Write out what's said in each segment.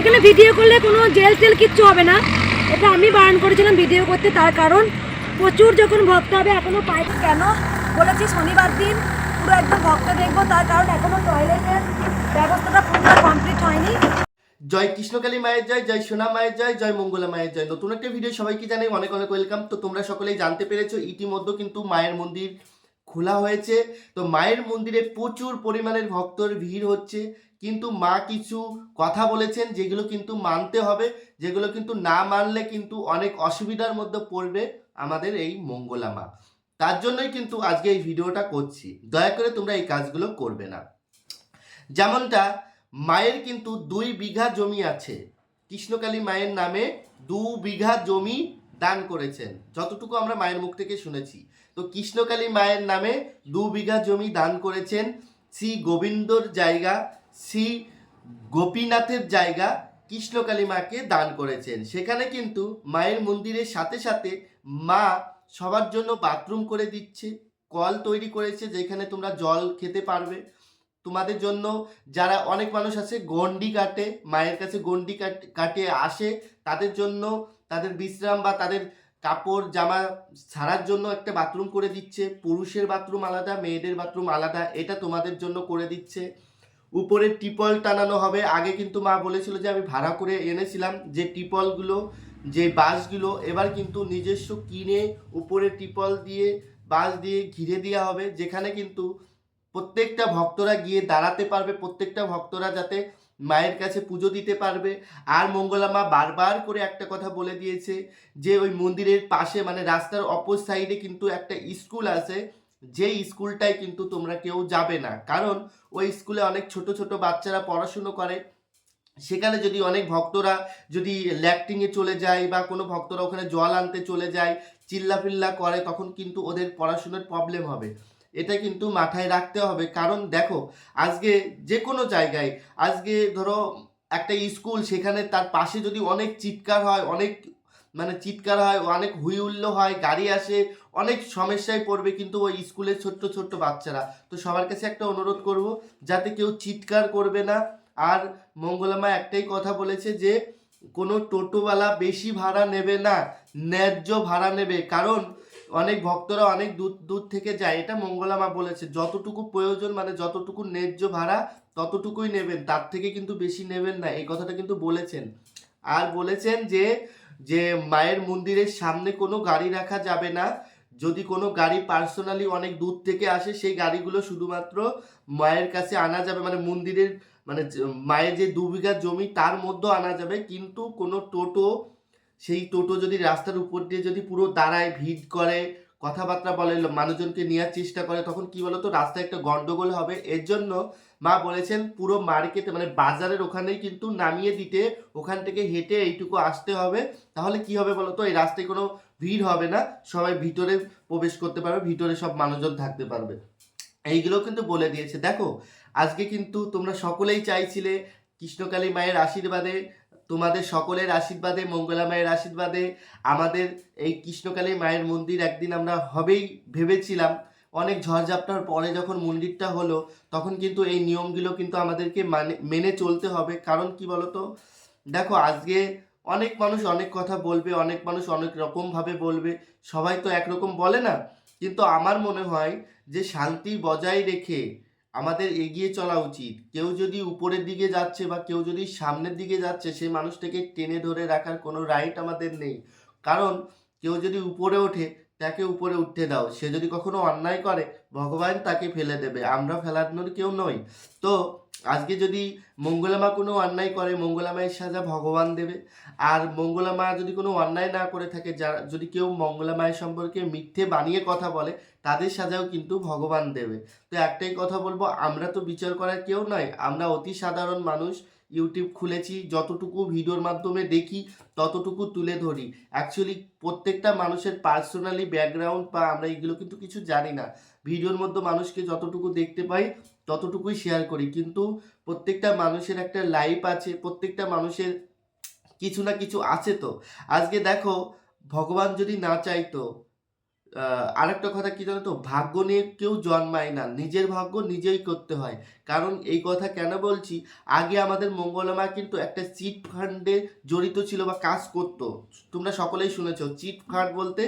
এখানে ভিডিও করলে কোনো জেল টেল কিচ্ছু হবে না। এটা আমি বারণ করেছিলাম ভিডিও করতে, তার কারণ প্রচুর যখন ভক্ত হবে, এখনও পাইনি কেন? বলেছি শনিবার দিন পুরো একদম ভক্ত দেখব, তার কারণ এখনও টয়লেটের ব্যবস্থাটা পুরো কমপ্লিট হয়নি। জয় কৃষ্ণকালী মায়ের জয় জয় সোনা মায়ের জয় জয় মঙ্গলা মায়ের জয়। নতুন একটা ভিডিও সবাইকে জানাই অনেক অনেক ওয়েলকাম তো তোমরা সকলেই জানতে পেরেছ, ইতিমধ্যে কিন্তু মায়ের মন্দির খোলা হয়েছে। তো মায়ের মন্দিরে প্রচুর পরিমাণের ভক্তর ভিড় হচ্ছে। কিন্তু মা কিছু কথা বলেছেন যেগুলো কিন্তু মানতে হবে, যেগুলো কিন্তু না মানলে কিন্তু অনেক অসুবিধার মধ্যে পড়বে আমাদের এই মঙ্গলা মা। তার জন্যই কিন্তু আজকে এই ভিডিওটা করছি। দয়া করে তোমরা এই কাজগুলো করবে না। যেমনটা মায়ের কিন্তু দুই বিঘা জমি আছে। কৃষ্ণকালী মায়ের নামে দু বিঘা জমি দান করেছেন। যতটুকু আমরা মায়ের মুখ থেকে শুনেছি। তো কৃষ্ণকালী মায়ের নামে দু বিঘা জমি দান করেছেন। শ্রী গোবিন্দর জায়গা, শ্রী গোপীনাথের জায়গা কৃষ্ণকালী মাকে দান করেছেন। সেখানে কিন্তু মায়ের মন্দিরের সাথে সাথে মা সবার জন্য বাথরুম করে দিচ্ছে, কল তৈরি করেছে যেখানে তোমরা জল খেতে পারবে। তোমাদের জন্য যারা অনেক মানুষ আছে, গন্ডি কাটে, মায়ের কাছে গন্ডি কাট- আসে, তাদের জন্য তাদের বিশ্রাম বা তাদের কাপড়, জামা ছাড়ার জন্য একটা বাথরুম করে দিচ্ছে। পুরুষের বাথরুম আলাদা, মেয়েদের বাথরুম আলাদা। এটা তোমাদের জন্য করে দিচ্ছে। উপরে টিপল টানানো হবে। আগে কিন্তু মা বলেছিল যে, আমি ভাড়া করে এনেছিলাম যে টিপলগুলো, যে বাসগুলো এবার কিন্তু নিজস্ব কিনে উপরে টিপল দিয়ে বাস দিয়ে ঘিরে দেওয়া হবে। যেখানে কিন্তু প্রত্যেকটা ভক্তরা গিয়ে দাঁড়াতে পারবে। প্রত্যেকটা ভক্তরা যাতে মায়ের কাছে পুজো দিতে পারবে। আর মঙ্গলা মা বারবার করে একটা কথা বলে দিয়েছে যে, ওই মন্দিরের পাশে মানে রাস্তার অপর সাইডে কিন্তু একটা স্কুল আছে। যে স্কুলটায় কিন্তু তোমরা কেউ যাবে না। কারণ ওই স্কুলে অনেক ছোট ছোট বাচ্চারা পড়াশুনো করে। সেখানে যদি অনেক ভক্তরা যদি ল্যাকটিংয়ে চলে যায় বা কোনো ভক্তরা ওখানে জল আনতে চলে যায়, চিল্লাফিল্লা করে, তখন কিন্তু ওদের পড়াশোনার প্রবলেম হবে। এটা কিন্তু মাথায় রাখতে হবে। কারণ দেখো, আজকে যে কোনো জায়গায়, আজকে ধরো একটা স্কুল, সেখানে তার পাশে যদি অনেক চিৎকার হয়, অনেক মানে চিৎকার হয়, অনেক হুই হুল্লো হয়, গাড়ি আসে, অনেক সমস্যায় পড়বে কিন্তু ওই স্কুলের ছোট্ট ছোট্ট বাচ্চারা। তো সবার কাছে একটা অনুরোধ করব, যাতে কেউ চিৎকার করবে না। আর মঙ্গলামা একটাই কথা বলেছে যে, কোনো টোটোওয়ালা বেশি ভাড়া নেবে না, ন্যায্য ভাড়া নেবে। কারণ অনেক ভক্তরা অনেক দূর দূর থেকে যায়, এটা মঙ্গলামা বলেছে। যতটুকু প্রয়োজন মানে যতটুকু ন্যায্য ভাড়া, ততটুকুই নেবেন। তার থেকে কিন্তু বেশি নেবেন না, এই কথাটা কিন্তু বলেছেন। আর বলেছেন যে যে মায়ের মন্দিরের সামনে কোনো গাড়ি রাখা যাবে না। যদি কোনো গাড়ি পার্সোনালি অনেক দূর থেকে আসে, সেই গাড়িগুলো শুধুমাত্র মায়ের কাছে আনা যাবে। মানে মন্দিরের মানে মায়ের যে দু বিঘা জমি, তার মধ্যেও আনা যাবে। কিন্তু কোনো টোটো সেই টোটো যদি রাস্তার উপর দিয়ে যদি পুরো দাঁড়ায়, ভিড় করে, কথাবার্তা বলে মানুষজনকে নেওয়ার চেষ্টা করে, তখন কি বলতো? রাস্তায় একটা গন্ডগোল হবে। এর জন্য মা বলেছেন পুরো মার্কেটে মানে বাজারের ওখানেই কিন্তু নামিয়ে দিতে, ওখান থেকে হেঁটে এইটুকু আসতে হবে। তাহলে কি হবে বলতো? এই রাস্তায় কোনো ভিড় হবে না। সবাই ভিতরে প্রবেশ করতে পারবে, ভিতরে সব মানুষজন থাকতে পারবে। এইগুলো কিন্তু বলে দিয়েছে। দেখো, আজকে কিন্তু তোমরা সকলেই চাইছিলে কৃষ্ণকালী মায়ের আশীর্বাদে তোমাদের সকলের আশীর্বাদে, মঙ্গলা মায়ের আশীর্বাদে, আমাদের এই কৃষ্ণকালী মায়ের মন্দির একদিন আমরা হবেই ভেবেছিলাম। অনেক ঝড়ঝাপটার পরে যখন মন্দিরটা হলো, তখন কিন্তু এই নিয়মগুলো কিন্তু আমাদেরকে মানে মেনে চলতে হবে। কারণ কি বলতো? দেখো, আজকে অনেক মানুষ অনেক কথা বলবে, অনেক মানুষ অনেক রকমভাবে বলবে, সবাই তো একরকম বলে না। কিন্তু আমার মনে হয় যে শান্তি বজায় রেখে আমাদের এগিয়ে চলা উচিত। কেউ যদি উপরের দিকে যাচ্ছে বা কেউ যদি সামনের দিকে যাচ্ছে, সেই মানুষটাকে টেনে ধরে রাখার কোনো রাইট আমাদের নেই। কারণ কেউ যদি উপরে ওঠে তাকে উপরে উঠতে দাও। সে যদি কখনো অন্যায় করে, ভগবান তাকে ফেলে দেবে। আমরা ফেলানোর কেউ নই। তো আজকে যদি মঙ্গলামা কোনো অন্যায় করে, মঙ্গলামায়ের সাজা ভগবান দেবে। আর মঙ্গলামা যদি কোনো অন্যায় না করে থাকে যারা যদি কেউ মঙ্গলামায়ের সম্পর্কে মিথ্যে বানিয়ে কথা বলে, তাদের সাজাও কিন্তু ভগবান দেবে। তো একটাই কথা বলব, আমরা তো বিচার করার কেউ নয়। আমরা অতি সাধারণ মানুষ। ইউটিউব খুলেছি, যতটুকু ভিডিওর মাধ্যমে দেখি, ততটুকু তুলে ধরি। অ্যাকচুয়ালি প্রত্যেকটা মানুষের পার্সোনালি ব্যাকগ্রাউন্ড বা আমরা এগুলো কিন্তু কিছু জানি না। ভিডিওর মধ্যে মানুষকে যতটুকু দেখতে পাই, ততটুকুই শেয়ার করি। কিন্তু প্রত্যেকটা মানুষের একটা লাইফ আছে, প্রত্যেকটা মানুষের কিছু না কিছু আছে তো। আজকে দেখো, ভগবান যদি না চাইতো আরেকটা কথা কি জানো তো? ভাগ্য নিয়ে কেউ জন্মায় না। নিজের ভাগ্য নিজেই করতে হয়। কারণ এই কথা কেন বলছি? আগে আমাদের মঙ্গলমা কিন্তু একটা চিট ফান্ডে জড়িত ছিল বা কাজ করতো। তোমরা সকলেই শুনেছো, চিট ফান্ড বলতে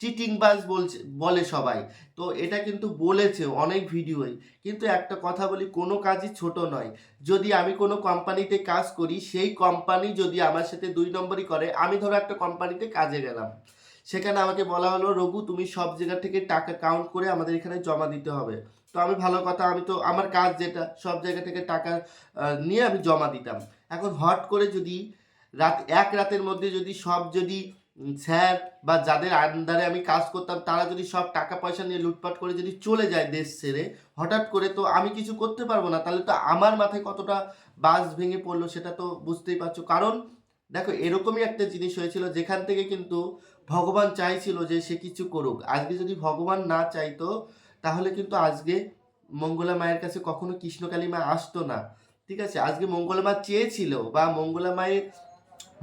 চিটিং বাজ বলছে, বলে সবাই। তো এটা কিন্তু বলেছে অনেক ভিডিওই। কিন্তু একটা কথা বলি, কোনো কাজই ছোট নয়। যদি আমি কোনো কোম্পানিতে কাজ করি, সেই কোম্পানি যদি আমার সাথে দুই নম্বরই করে, আমি ধরো একটা কোম্পানিতে কাজে গেলাম। সেখানে আমাকে বলা হলো, রঘু, তুমি সব জায়গা থেকে টাকা কাউন্ট করে আমাদের এখানে জমা দিতে হবে। তো আমি ভালো কথা, আমি তো, আমার কাজ যেটা, সব জায়গা থেকে টাকা নিয়ে আমি জমা দিতাম। এখন হট করে যদি রাত, এক রাতের মধ্যে যদি সব যদি স্যার বা যাদের আন্ডারে আমি কাজ করতাম, তারা যদি সব টাকা পয়সা নিয়ে লুটপাট করে যদি চলে যায় দেশ ছেড়ে, হঠাৎ করে তো আমি কিছু করতে পারব না। তাহলে তো আমার মাথায় কতটা বাস ভেঙে পড়ল সেটা তো বুঝতেই পারছ। কারণ, দেখো, এরকমই একটা জিনিস হয়েছিল, যেখান থেকে কিন্তু ভগবান চাইছিল যে সে কিছু করুক। আজকে যদি ভগবান না চাইতো, তাহলে কিন্তু আজকে মঙ্গলা মায়ের কাছে কখনো কৃষ্ণকালী মা আসতো না। ঠিক আছে? আজকে মঙ্গলা মা চেয়েছিল বা মঙ্গলা মায়ের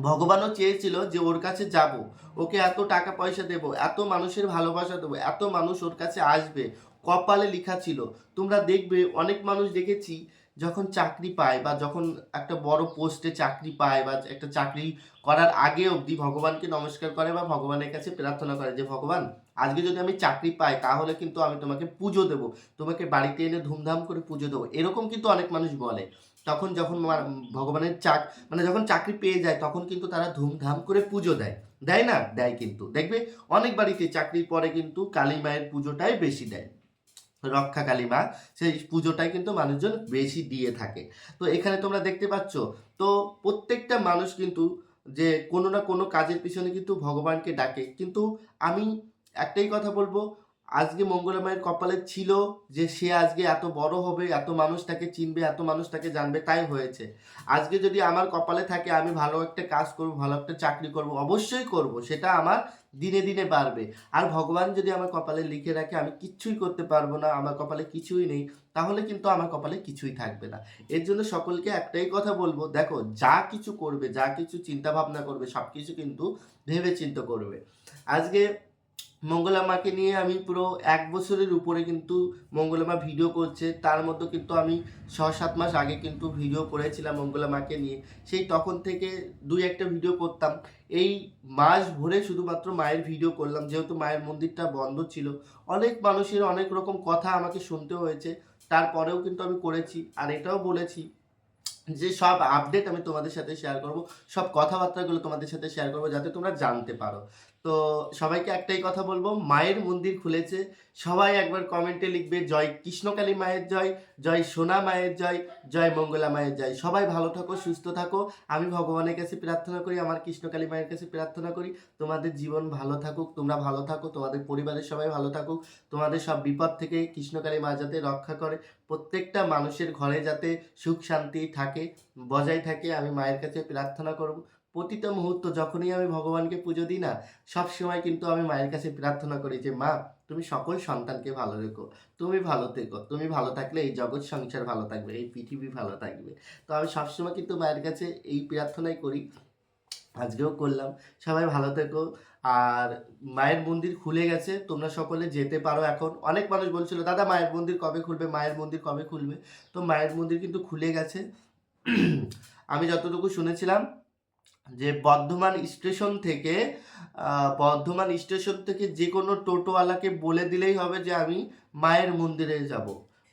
ভগবানও চেয়েছিল যে ওর কাছে যাব। ওকে এত টাকা পয়সা দেব, এত মানুষের ভালোবাসা দেবো, এত মানুষ ওর কাছে আসবে। কপালে লেখা ছিল। তোমরা দেখবে, অনেক মানুষ দেখেছি যখন চাকরি পায় বা যখন একটা বড় পোস্টে চাকরি পায় বা একটা চাকরি করার আগে অবধি ভগবানকে নমস্কার করে বা ভগবানের কাছে প্রার্থনা করে যে, ভগবান, আজকে যদি আমি চাকরি পাই, তাহলে কিন্তু আমি তোমাকে পুজো দেবো। তোমাকে বাড়িতে এনে ধুমধাম করে পুজো দেবো। এরকম কিন্তু অনেক মানুষ বলে। তখন যখন ভগবানের চাক মানে যখন চাকরি পেয়ে যায়, তখন কিন্তু তারা ধুমধাম করে পুজো দেয়। দেয় না? দেয় কিন্তু। দেখবে, অনেক বাড়িতে চাকরির পরে কিন্তু কালী মায়ের পুজোটাই বেশি দেয়। রক্ষা কালী মা, সেই পুজোটাই কিন্তু মানুষজন বেশি দিয়ে থাকে। তো এখানে তোমরা দেখতে পাচ্ছ, তো প্রত্যেকটা মানুষ কিন্তু যে কোনো না কোনো কাজের পিছনে কিন্তু ভগবানকে ডাকে। কিন্তু আমি একটাই কথা বলব আজকে মঙ্গলা মায়ের কপালে ছিল যে সে আজকে এত বড় হবে, এত মানুষ তাকে চিনবে, এত মানুষ তাকে জানবে, তাই হয়েছে। আজকে যদি আমার কপালে থাকে, আমি ভালো একটা কাজ করব, ভালো একটা চাকরি করব, অবশ্যই করব, সেটা আমার দিনে দিনে বাড়বে। আর ভগবান যদি আমার কপালে লিখে রাখে, আমি কিচ্ছুই করতে পারব না, আমার কপালে কিছুই নেই, তাহলে কিন্তু আমার কপালে কিছুই থাকবে না। এর জন্য সকলকে একটাই কথা বলব, দেখো, যা কিছু করবে, যা কিছু চিন্তা ভাবনা করবে সব কিছু কিন্তু ভেবে চিন্তা করবে। আজকে মঙ্গলা মাকে নিয়ে আমি পুরো এক বছরের উপরে কিন্তু মঙ্গলা মা ভিডিও করছে। তার মধ্যে কিন্তু আমি ছ সাত মাস আগে কিন্তু ভিডিও করেছিলাম মঙ্গলা মাকে নিয়ে। সেই তখন থেকে দুই একটা ভিডিও করতাম। এই মাস ভরে শুধুমাত্র মায়ের ভিডিও করলাম। যেহেতু মায়ের মন্দিরটা বন্ধ ছিল, অনেক মানুষের অনেক রকম কথা আমাকে শুনতে হয়েছে। তারপরেও কিন্তু আমি করেছি আর এটাও বলেছি যে সব আপডেট আমি তোমাদের সাথে শেয়ার করব, সব কথাবার্তাগুলো তোমাদের সাথে শেয়ার করব যাতে তোমরা জানতে পারো। তো সবাইকে একটাই কথা বলব, মায়ের মন্দির খুলেছে। সবাই একবার কমেন্টে লিখবে, জয় কৃষ্ণকালী মায়ের জয় জয় সোনা মায়ের জয় জয় মঙ্গলা মায়ের জয়। সবাই ভালো থাকো, সুস্থ থাকো। আমি ভগবানের কাছে প্রার্থনা করি, আমার কৃষ্ণকালী মায়ের কাছে প্রার্থনা করি, তোমাদের জীবন ভালো থাকুক, তোমরা ভালো থাকো, তোমাদের পরিবারের সবাই ভালো থাকুক, তোমাদের সব বিপদ থেকে কৃষ্ণকালী মা যাতে রক্ষা করে। প্রত্যেকটা মানুষের ঘরে যাতে সুখ শান্তি থাকে, বজায় থাকে, আমি মায়ের কাছে প্রার্থনা করব। প্রতিটা মুহূর্ত যখনই আমি ভগবানকে পুজো দিই না সব সময় কিন্তু আমি মায়ের কাছে প্রার্থনা করি যে, মা, তুমি সকল সন্তানকে ভালো রেখো, তুমি ভালো থেকো, তুমি ভালো থাকলে এই জগৎ সংসার ভালো থাকবে, এই পৃথিবী ভালো থাকবে। তো আমি সবসময় কিন্তু মায়ের কাছে এই প্রার্থনাই করি। আজকেও করলাম। সবাই ভালো থেকো। আর মায়ের মন্দির খুলে গেছে, তোমরা সকলে যেতে পারো এখন। অনেক মানুষ বলছিল, দাদা, মায়ের মন্দির কবে খুলবে? মায়ের মন্দির কবে খুলবে? তো মায়ের মন্দির কিন্তু খুলে গেছে। আমি যতটুকু শুনেছিলাম যে বর্ধমান স্টেশন থেকে বর্ধমান স্টেশন থেকে যে কোনো টোটোওয়ালাকে বলে দিলেই হবে যে আমি মায়ের মন্দিরে যাব।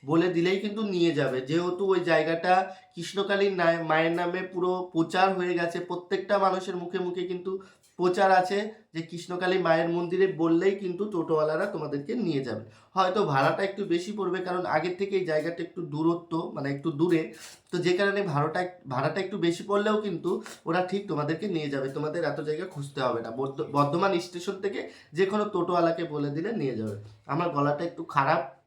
বলে দিলেই কিন্তু নিয়ে যাবে। যেহেতু ওই জায়গাটা কৃষ্ণকালীর মায়ের নামে পুরো প্রচার হয়ে গেছে, প্রত্যেকটা মানুষের মুখে মুখে কিন্তু প্রচার আছে যে কৃষ্ণকালী মায়ের মন্দিরে বললেই কিন্তু টোটোওয়ালারা তোমাদেরকে নিয়ে যাবে। হয়তো ভাড়াটা একটু বেশি পড়বে, কারণ আগের থেকে এই জায়গাটা একটু দূরত্ব মানে একটু দূরে। তো যে কারণে ভাড়াটা ভাড়াটা একটু বেশি পড়লেও কিন্তু ওরা ঠিক তোমাদেরকে নিয়ে যাবে। তোমাদের এত জায়গা খুঁজতে হবে না। বর্ধ- বর্ধমান স্টেশন থেকে যে কোনো টোটোওয়ালাকে বলে দিলে নিয়ে যাবে। আমার গলাটা একটু খারাপ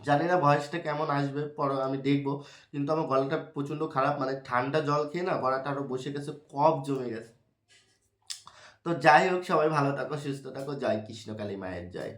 জানি না ভয়েসটা কেমন আসবে, পরে আমি দেখব। কিন্তু আমার গলাটা প্রচণ্ড খারাপ মানে ঠান্ডা জল খেয়ে না গলাটা আরও বসে গেছে, কফ জমে গেছে। তো যাই হোক, সবাই ভালো থাকো, সুস্থ থাকো, জয় কৃষ্ণকালী মায়ের জয়।